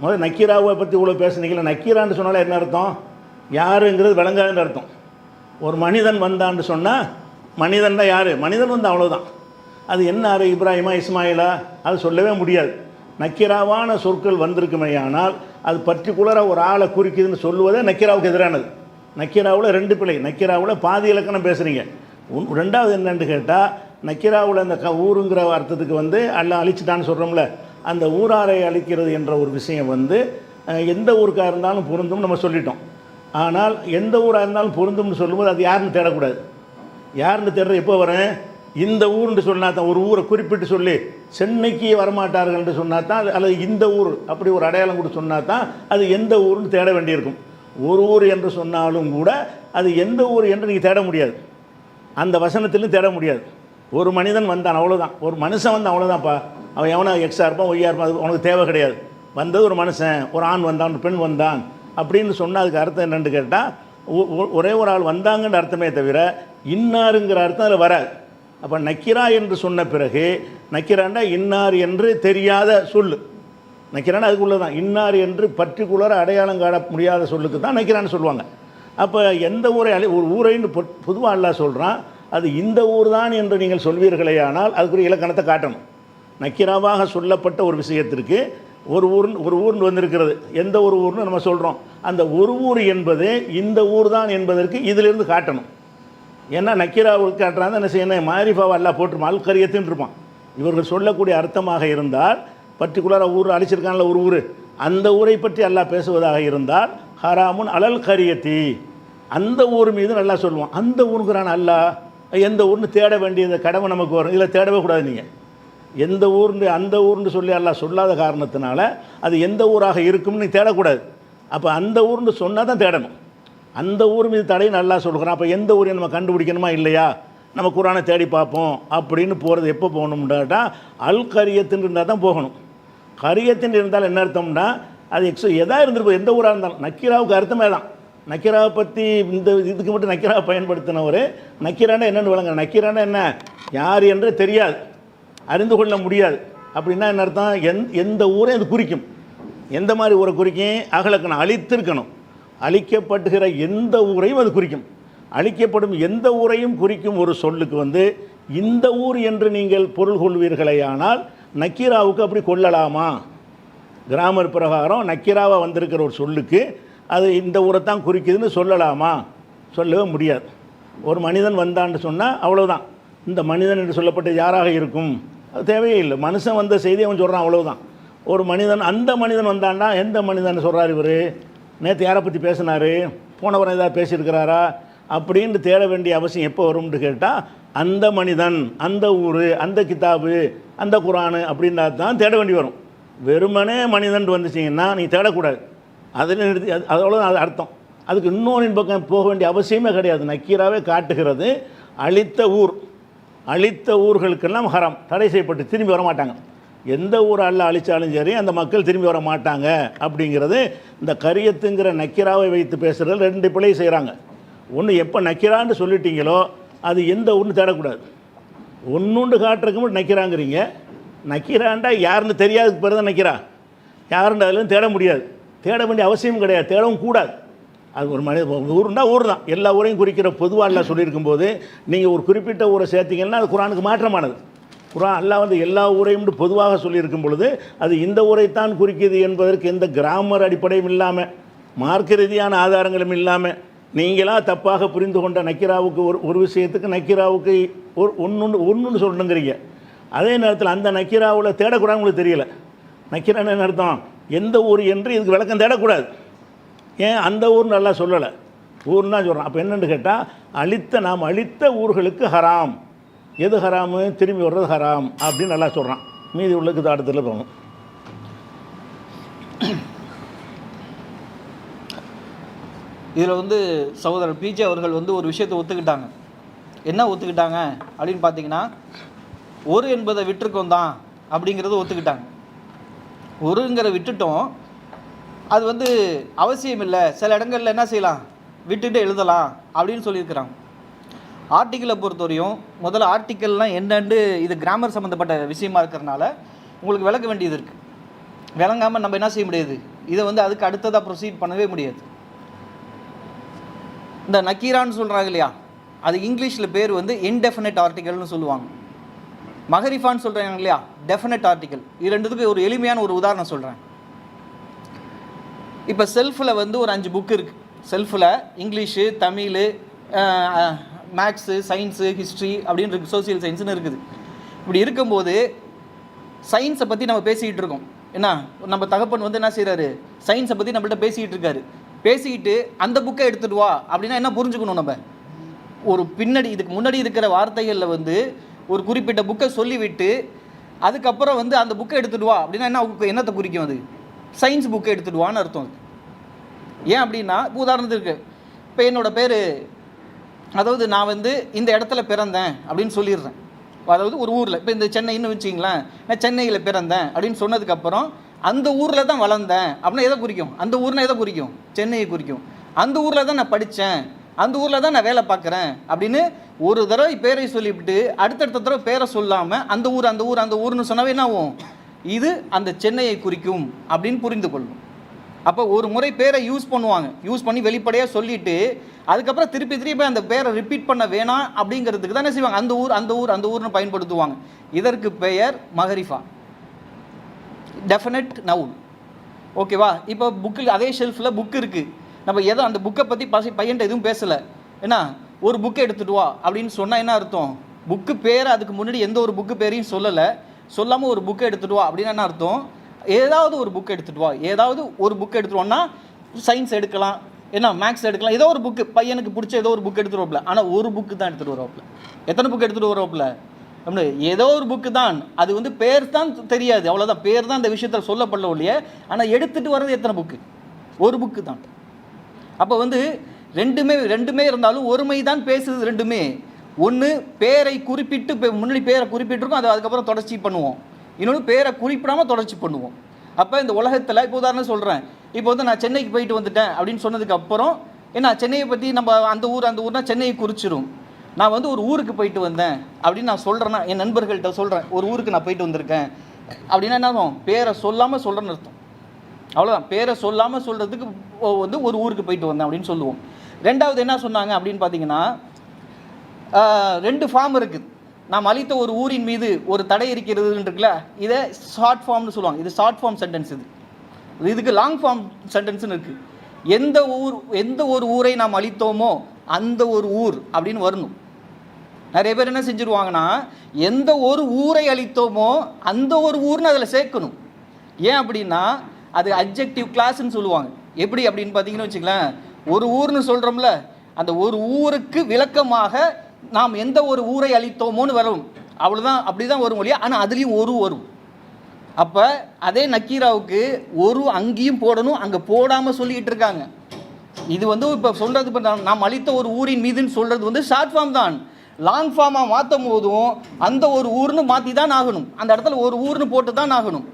முதல்ல நக்கீராவை பற்றி இவ்வளோ பேசுனீங்களா நக்கீரான்னு சொன்னாலே என்ன அர்த்தம்? யாருங்கிறது விளங்காதுன்னு அர்த்தம். ஒரு மனிதன் வந்தான்னு சொன்னால் மனிதன் தான் யார்? மனிதன் வந்து அவ்வளோதான் அது என்ன ஆறு இப்ராஹிமா இஸ்மாயிலா? அது சொல்லவே முடியாது. நக்கிராவான சொற்கள் வந்திருக்குமேயானால் அது பர்டிகுலராக ஒரு ஆளை குறிக்குதுன்னு சொல்லுவதே நக்கிராவுக்கு எதிரானது. நக்கிராவில் ரெண்டு பிள்ளை நக்கிராவில் பாதி இலக்கணம் பேசுகிறீங்க உன் ரெண்டாவது என்னென்னு கேட்டால் நக்கிராவில் அந்த க ஊருங்கிற அர்த்தத்துக்கு வந்து எல்லாம் அழிச்சிட்டான்னு சொல்கிறோம்ல அந்த ஊராரை அழிக்கிறது என்ற ஒரு விஷயம் வந்து எந்த ஊருக்காக இருந்தாலும் பொருந்தும் நம்ம சொல்லிட்டோம். ஆனால் எந்த ஊராக இருந்தாலும் பொருந்தும்னு சொல்லும்போது அது யாருன்னு தேடக்கூடாது. யாருன்னு தேடுற எப்போ வரேன் இந்த ஊர்னு சொன்னா தான் ஒரு ஊரை குறிப்பிட்டு சொல்லி சென்னைக்கு வரமாட்டார்கள்னு சொன்னா தான் அது- அல்லது இந்த ஊர் அப்படி ஒரு அடையாளம் கூட சொன்னா தான் அது எந்த ஊர்னு தேட வேண்டியிருக்கும். ஒரு ஊர் என்று சொன்னாலும் கூட அது எந்த ஊர் என்று நீங்கள் தேட முடியாது. அந்த வசனத்திலும் தேட முடியாது. ஒரு மனிதன் வந்தான் அவ்வளோதான் ஒரு மனுஷன் வந்து அவ்வளோதான்ப்பா அவன் எவனா எக்ஸா இருப்பான் ஒய்யா இருப்பான் அது உனக்கு தேவை கிடையாது. வந்தது ஒரு மனுஷன் ஒரு ஆண் வந்தான் ஒரு பெண் வந்தான் அப்படின்னு சொன்னால் அதுக்கு அர்த்தம் என்னென்னு கேட்டால் ஒரே ஒரு ஆள் வந்தாங்கன்ற அர்த்தமே தவிர இன்னாருங்கிற அர்த்தம் அதில் வராது. அப்போ நக்கிரா என்று சொன்ன பிறகு நக்கிராண்டா இன்னார் என்று தெரியாத சொல்லு. நக்கிரானா அதுக்குள்ளே தான் இன்னார் என்று பர்டிகுலராக அடையாளம் காண முடியாத சொல்லுக்கு தான் நக்கிரான்னு சொல்லுவாங்க. அப்போ எந்த ஊரை அழி ஒரு ஊரைன்னு பொதுவாக அல்லா சொல்கிறான் அது இந்த ஊர் தான் என்று நீங்கள் சொல்வீர்களேயானால் அதுக்குரிய இலக்கணத்தை காட்டணும். நக்கிராவாக சொல்லப்பட்ட ஒரு விஷயத்திற்கு ஒரு ஊர் ஒரு ஊர்னு வந்திருக்கிறது. எந்த ஒரு ஊர்னு நம்ம சொல்கிறோம் அந்த ஒரு ஊர் என்பது இந்த ஊர் தான் என்பதற்கு இதிலிருந்து காட்டணும். ஏன்னா நக்கீரா உட்காட்டுறாங்க என்ன செய்யணும்? மாரிஃபாவை எல்லாம் போட்டுருமா? அல்கரியத்துன்னு இருப்பான். இவர்கள் சொல்லக்கூடிய அர்த்தமாக இருந்தால் பர்டிகுலராக ஊர் அழிச்சிருக்காங்கள ஒரு ஊர். அந்த ஊரை பற்றி அல்லாஹ் பேசுவதாக இருந்தால் ஹராமுன் அலல் கரியத்தி. அந்த ஊர் மீது நல்லா சொல்லுவான். அந்த ஊருங்கிறான் அல்லாஹ் எந்த ஊர்னு தேட வேண்டியது கடமை நமக்கு வரும். இதில் தேடவே கூடாது நீங்கள் எந்த ஊர்னு அந்த ஊர்னு சொல்லி எல்லாம் சொல்லாத காரணத்தினால அது எந்த ஊராக இருக்கும்னு தேடக்கூடாது. அப்போ அந்த ஊர்னு சொன்னால் தான் தேடணும். அந்த ஊர் மீது தடை நல்லா சொல்கிறான் அப்போ எந்த ஊரையும் நம்ம கண்டுபிடிக்கணுமா இல்லையா? நம்ம குரானை தேடி பார்ப்போம் அப்படின்னு போகிறது எப்போ போகணும்டாட்டா அல் கரியத்துன்னு இருந்தால் தான் போகணும். கரியத்துன்னு இருந்தால் என்ன அர்த்தம்னா அது எக்ஸோ எதாக இருந்திருப்போம் எந்த ஊராக இருந்தாலும். நக்கீராவுக்கு அர்த்தமே தான் நக்கீராவை பற்றி இந்த இதுக்கு மட்டும் நக்கீராவை பயன்படுத்தினவர். நக்கீரானா என்னென்னு விளங்க நக்கீரானா என்ன? யார் என்று தெரியாது. அறிந்து கொள்ள முடியாது. அப்படின்னா என்ன அர்த்தம்? எந் எந்த ஊரையும் அது குறிக்கும். எந்த மாதிரி ஊரை குறிக்கும்? அகலக்கணும் அழித்திருக்கணும். அழிக்கப்படுகிற எந்த ஊரையும் அது குறிக்கும். அழிக்கப்படும் எந்த ஊரையும் குறிக்கும் ஒரு சொல்லுக்கு வந்து இந்த ஊர் என்று நீங்கள் பொருள் கொள்வீர்களேயானால் நக்கீராவுக்கு அப்படி கொள்ளலாமா? கிராமர் பிரகாரம் நக்கீராவாக வந்திருக்கிற ஒரு சொல்லுக்கு அது இந்த ஊரை தான் குறிக்குதுன்னு சொல்லலாமா? சொல்லவே முடியாது. ஒரு மனிதன் வந்தான்னு சொன்னால் அவ்வளோதான் இந்த மனிதன் என்று சொல்லப்பட்ட யாராக இருக்கும்? அது தேவையே இல்லை. மனுஷன் வந்த செய்தி அவன் சொல்கிறான் அவ்வளோதான் ஒரு மனிதன் அந்த மனிதன் வந்தான்னா எந்த மனிதன் சொல்கிறார் இவர்? நேற்று யாரை பற்றி பேசினார்? போனவரை ஏதாவது பேசியிருக்கிறாரா? அப்படின்னு தேட வேண்டிய அவசியம் எப்போ வரும்னு கேட்டால் அந்த மனிதன் அந்த ஊர் அந்த கிதாபு அந்த குரானு அப்படின்னா தான் தேட வேண்டி வரும். வெறுமனே மனிதன் வந்துச்சிங்கன்னா நீ தேடக்கூடாது. அதில் நிறுத்தி அது அதோட அது அர்த்தம். அதுக்கு இன்னொரு பக்கம் போக வேண்டிய அவசியமே கிடையாது. நக்கீராவே காட்டுகிறது அழித்த ஊர். அழித்த ஊர்களுக்கெல்லாம் ஹரம். தடை செய்யப்பட்டு திரும்பி வர மாட்டாங்க எந்த ஊரால் அல்ல அழிச்சாலும் சரி அந்த மக்கள் திரும்பி வர மாட்டாங்க அப்படிங்கிறது இந்த கரியத்துங்கிற நக்கிராவை வைத்து பேசுகிறது ரெண்டு பிழை செய்கிறாங்க ஒன்று எப்போ நக்கிரான்னு சொல்லிட்டீங்களோ அது எந்த ஊர்னு தேடக்கூடாது. ஒன்றுண்டு காட்டுறதுக்கு மட்டும் நக்கிறாங்கிறீங்க நக்கீராண்டா யாருன்னு தெரியாதுக்கு பிறகு தான் நக்கிறா யாருன்னு அதில் தேட முடியாது. தேட வேண்டிய அவசியம் கிடையாது. தேடவும் கூடாது. அது ஒரு மனித ஊருண்டா ஊர் தான் எல்லா ஊரையும் குறிக்கிற பொதுவாக எல்லாம் சொல்லியிருக்கும் போது நீங்கள் ஒரு குறிப்பிட்ட ஊரை சேர்த்திங்கன்னா அது குரானுக்கு மாற்றமானது. குரான் அல்லாஹ் வந்து எல்லா ஊரையும் பொதுவாக சொல்லியிருக்கும் பொழுது அது இந்த ஊரைத்தான் குறிக்கிது என்பதற்கு எந்த கிராமர் அடிப்படையும் இல்லாமல் மார்க்க ரீதியான ஆதாரங்களும் இல்லாமல் நீங்களாக தப்பாக புரிந்து கொண்ட நக்கிராவுக்கு ஒரு ஒரு விஷயத்துக்கு நக்கிராவுக்கு ஒரு ஒன்று ஒன்றுன்னு சொல்லணுங்கிறீங்க. அதே நேரத்தில் அந்த நக்கிராவில் தேடக்கூடாது உங்களுக்கு தெரியல. நக்கிரான என்ன அர்த்தம்? எந்த ஊர் என்று இதுக்கு விளக்கம் தேடக்கூடாது. ஏன்? அந்த ஊர் நல்லா சொல்லலை. ஊர்னா சொல்கிறோம் அப்போ என்னென்னு கேட்டால் அழித்த நாம் அழித்த ஊர்களுக்கு ஹராம். எது ஹராமு? திரும்பி வர்றது ஹராம் அப்படின்னு நல்லா சொல்கிறான் மீதி உள்ளுக்கு தாடத்தில் போகணும். இதில் வந்து சகோதரர் பிஜே அவர்கள் வந்து ஒரு விஷயத்தை ஒத்துக்கிட்டாங்க. என்ன ஒத்துக்கிட்டாங்க அப்படின்னு பார்த்தீங்கன்னா ஒரு என்பதை விட்டுருக்கோம் தான் அப்படிங்கிறத ஒத்துக்கிட்டாங்க. ஒருங்கிற விட்டுட்டோம். அது வந்து அவசியம் இல்லை சில இடங்களில் என்ன செய்யலாம்? விட்டுட்டு எழுதலாம் அப்படின்னு சொல்லியிருக்கிறாங்க. ஆர்டிக்கிளை பொறுத்தவரையும் முதல்ல ஆர்டிக்கல்லாம் என்னென்னு இது கிராமர் சம்மந்தப்பட்ட விஷயமா இருக்கிறனால உங்களுக்கு விளக்க வேண்டியது இருக்குது விளங்காமல் நம்ம என்ன செய்ய முடியாது? இதை வந்து அதுக்கு அடுத்ததாக ப்ரொசீட் பண்ணவே முடியாது. இந்த நக்கீரான்னு சொல்கிறாங்க இல்லையா? அது இங்கிலீஷில் பேர் வந்து இன்டெஃபினட் ஆர்டிக்கல்னு சொல்லுவாங்க. மஹரிஃபான்னு சொல்கிறாங்க இல்லையா? டெஃபினட் ஆர்டிக்கல் இது ரெண்டுத்துக்கு ஒரு எளிமையான ஒரு உதாரணம் சொல்கிறேன் இப்போ செல்ஃபில் வந்து ஒரு அஞ்சு புக் இருக்குது செல்ஃபில் English Tamil maths science history அப்படின்னு இருக்குது சோசியல் சயின்ஸ்னு இருக்குது. இப்படி இருக்கும்போது சயின்ஸை பற்றி நம்ம பேசிக்கிட்டு இருக்கோம். என்ன? நம்ம தகப்பன் வந்து என்ன செய்கிறாரு சயின்ஸை பற்றி நம்மள்ட்ட பேசிக்கிட்டு இருக்காரு. பேசிக்கிட்டு அந்த புக்கை எடுத்துட்டு வா அப்படின்னா என்ன புரிஞ்சுக்கணும் நம்ம? ஒரு பின்னாடி இதுக்கு முன்னாடி இருக்கிற வார்த்தைகளில் வந்து ஒரு குறிப்பிட்ட புக்கை சொல்லிவிட்டு அதுக்கப்புறம் வந்து அந்த புக்கை எடுத்துட்டு வா அப்படின்னா என்ன என்னத்தை குறிக்கும் அது? சயின்ஸ் புக்கை எடுத்துட்டு வான்னு அர்த்தம் அது. ஏன் அப்படின்னா இப்போ உதாரணத்துக்கு இப்போ என்னோடய பேர் அதாவது நான் வந்து இந்த இடத்துல பிறந்தேன் அப்படின்னு சொல்லிடுறேன். அதாவது ஒரு ஊரில் இப்போ இந்த சென்னைன்னு வச்சிங்களேன் நான் சென்னையில் பிறந்தேன் அப்படின்னு சொன்னதுக்கப்புறம் அந்த ஊரில் தான் வளர்ந்தேன். அப்படின்னா எதை குறிக்கும்? அந்த ஊர்னா எதை குறிக்கும்? சென்னையை குறிக்கும். அந்த ஊரில் தான் நான் படித்தேன் அந்த ஊரில் தான் நான் வேலை பார்க்குறேன் அப்படின்னு ஒரு தடவை பேரை சொல்லிவிட்டு அடுத்தடுத்த தடவை பேரை சொல்லாமல் அந்த ஊர் அந்த ஊர் அந்த ஊர்னு சொன்னாவே என்ன ஆகும் இது அந்த சென்னையை குறிக்கும் அப்படின்னு புரிந்து கொள்ளும். அப்போ ஒரு முறை பேரை யூஸ் பண்ணுவாங்க. யூஸ் பண்ணி வெளிப்படையாக சொல்லிட்டு அதுக்கப்புறம் திருப்பி திருப்பி அந்த பேரை ரிப்பீட் பண்ண வேணாம் அப்படிங்கிறதுக்கு தானே செய்வாங்க. அந்த ஊர் அந்த ஊர் அந்த ஊர்னு பயன்படுத்துவாங்க. இதற்கு பெயர் மஹரிஃபா. டெஃபினட் நவுல் ஓகேவா இப்போ புக்கில் அதே ஷெல்ஃபில் புக் இருக்குது நம்ம எதோ அந்த புக்கை பற்றி பசி பையன்ட்ட எதுவும் பேசலை. என்ன? ஒரு புக்கை எடுத்துகிட்டு வா அப்படின்னு சொன்னால் என்ன அர்த்தம்? புக்கு பேரை அதுக்கு முன்னாடி எந்த ஒரு புக்கு பேரையும் சொல்லலை. சொல்லாமல் ஒரு புக்கை எடுத்துகிட்டு வா அப்படின்னு என்ன அர்த்தம்? ஏதாவது ஒரு புக் எடுத்துட்டு வா. ஏதாவது ஒரு புக் எடுத்துருவோன்னா சயின்ஸ் எடுக்கலாம். என்ன மேக்ஸ் எடுக்கலாம். ஏதோ ஒரு புக்கு பையனுக்கு பிடிச்ச ஏதோ ஒரு புக் எடுத்துட்டு ஆனால் ஒரு புக்கு தான் எடுத்துகிட்டு வரப்பில் எத்தனை புக் எடுத்துகிட்டு வரப்பில் அப்படி ஏதோ ஒரு புக்கு தான். அது வந்து பேர் தான் தெரியாது. அவ்வளோதான் பேர் தான் இந்த விஷயத்தில் சொல்லப்படல ஒழிய ஆனால் எடுத்துகிட்டு வர்றது எத்தனை புக்கு ஒரு புக்கு தான். அப்போ வந்து ரெண்டுமே ரெண்டுமே இருந்தாலும் ஒருமை தான் பேசுது ரெண்டுமே. ஒன்று பேரை குறிப்பிட்டு இப்போ முன்னாடி பேரை குறிப்பிட்டிருக்கோம். அது அதுக்கப்புறம் தொடர்ச்சி பண்ணுவோம். இன்னொன்று பேரை குறிப்பிடாமல் தொடர்ச்சி பண்ணுவோம். அப்போ இந்த உலகத்தில் இப்போ உதாரணம் சொல்கிறேன் இப்போ வந்து நான் சென்னைக்கு போயிட்டு வந்துட்டேன் அப்படின்னு சொன்னதுக்கு அப்புறம் ஏன்னா சென்னையை பற்றி நம்ம அந்த ஊர் அந்த ஊர்னா சென்னையை குறிச்சிரும். நான் வந்து ஒரு ஊருக்கு போயிட்டு வந்தேன் அப்படின்னு நான் சொல்கிறேன்னா என் நண்பர்கள்ட்ட சொல்கிறேன் ஒரு ஊருக்கு நான் போயிட்டு வந்திருக்கேன். அப்படின்னா என்ன ஆகும்? பேரை சொல்லாமல் சொல்கிறேன்னு அர்த்தம். அவ்வளோதான் பேரை சொல்லாமல் சொல்கிறதுக்கு வந்து ஒரு ஊருக்கு போயிட்டு வந்தேன் அப்படின்னு சொல்லுவோம். ரெண்டாவது என்ன சொன்னாங்க அப்படின்னு பார்த்தீங்கன்னா ரெண்டு ஃபார்ம் இருக்குது நாம் அளித்த ஒரு ஊரின் மீது ஒரு தடை இருக்கிறதுன்னு இருக்குல்ல இதை ஷார்ட் ஃபார்ம்னு சொல்லுவாங்க. இது ஷார்ட் ஃபார்ம் சென்டென்ஸ் இது. இதுக்கு லாங் ஃபார்ம் சென்டென்ஸ்னு இருக்குது எந்த ஊர் எந்த ஒரு ஊரை நாம் அளித்தோமோ அந்த ஒரு ஊர் அப்படின்னு வரணும். நிறைய பேர் என்ன செஞ்சுருவாங்கன்னா எந்த ஒரு ஊரை அளித்தோமோ அந்த ஒரு ஊர்னு அதில் சேர்க்கணும். ஏன் அப்படின்னா அது அப்ஜெக்டிவ் கிளாஸ்ன்னு சொல்லுவாங்க. எப்படி அப்படின்னு பார்த்தீங்கன்னு வச்சுக்கலாம் ஒரு ஊர்னு சொல்கிறோம்ல அந்த ஒரு ஊருக்கு விளக்கமாக நாம் எந்த ஒரு ஊரை அழித்தோமோன்னு வரும். அவ்வளோதான் அப்படி தான் வரும் இல்லையா? ஆனால் அதுலேயும் ஒரு வரும். அப்போ அதே நக்கீராவுக்கு ஒரு அங்கேயும் போடணும் அங்கே போடாமல் சொல்லிக்கிட்டு இருக்காங்க. இது வந்து இப்போ சொல்கிறது இப்போ நாம் நாம் அளித்த ஒரு ஊரின் மீதுன்னு சொல்கிறது வந்து ஷார்ட் ஃபார்ம் தான். லாங் ஃபார்மாக மாற்றும் போதும் அந்த ஒரு ஊர்னு மாற்றி தான் ஆகணும். அந்த இடத்துல ஒரு ஊர்னு போட்டு தான் ஆகணும்.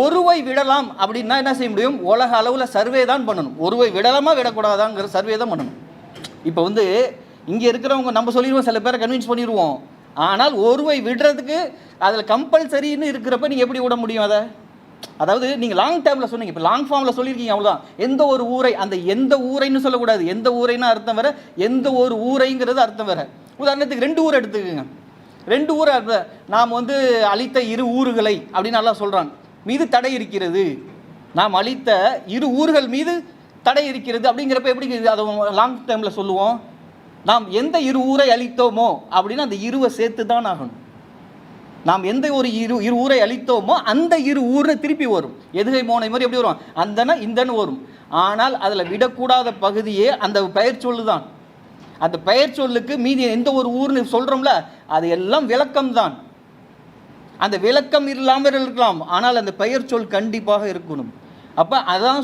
ஒருவை விடலாம் அப்படின்னா என்ன செய்ய முடியும்? உலக அளவில் சர்வே தான் பண்ணணும். ஒருவை விடலாமா விடக்கூடாதாங்கிற சர்வே தான் பண்ணணும். இப்போ வந்து இங்கே இருக்கிறவங்க நம்ம சொல்லிடுவோம் சில பேரை கன்வின்ஸ் பண்ணிடுவோம். ஆனால் ஒருவை விடுறதுக்கு அதில் கம்பல்சரின்னு இருக்கிறப்ப நீங்கள் எப்படி விட முடியும் அதை? அதாவது நீங்கள் லாங் டேர்மில் சொன்னீங்க இப்போ லாங் ஃபார்மில் சொல்லியிருக்கீங்க அவ்வளோதான் எந்த ஒரு ஊரை அந்த எந்த ஊரைன்னு சொல்லக்கூடாது. எந்த ஊரைன்னா அர்த்தம் வேறு எந்த ஒரு ஊரைங்கிறது அர்த்தம் வேறு. உதாரணத்துக்கு ரெண்டு ஊர் எடுத்துக்கோங்க. ரெண்டு ஊரை நாம் வந்து அழித்த இரு ஊர்களை அப்படின்னு நல்லா சொல்கிறாங்க மீது தடை இருக்கிறது. நாம் அழித்த இரு ஊர்கள் மீது தடை இருக்கிறது அப்படிங்கிறப்ப எப்படி அதை லாங் டைமில் சொல்லுவோம்? நாம் எந்த இரு ஊரை அழித்தோமோ அப்படின்னு அந்த இருவை சேர்த்து தான் ஆகணும். நாம் எந்த ஒரு இரு இரு ஊரை அழித்தோமோ அந்த இரு ஊர்னு திருப்பி வரும். எதுகை மோனை மாதிரி எப்படி வரும் அந்தன இந்தன்னு வரும். ஆனால் அதில் விடக்கூடாத பகுதியே அந்த பெயர் சொல்லு தான் அந்த பெயர் சொல்லுக்கு மீதி எந்த ஒரு ஊர்னு சொல்கிறோம்ல அது எல்லாம் விளக்கம் தான் அந்த விளக்கம் இல்லாமல் இருக்கலாம் ஆனால் அந்த பெயர் சொல் கண்டிப்பாக இருக்கணும். அப்போ அதான்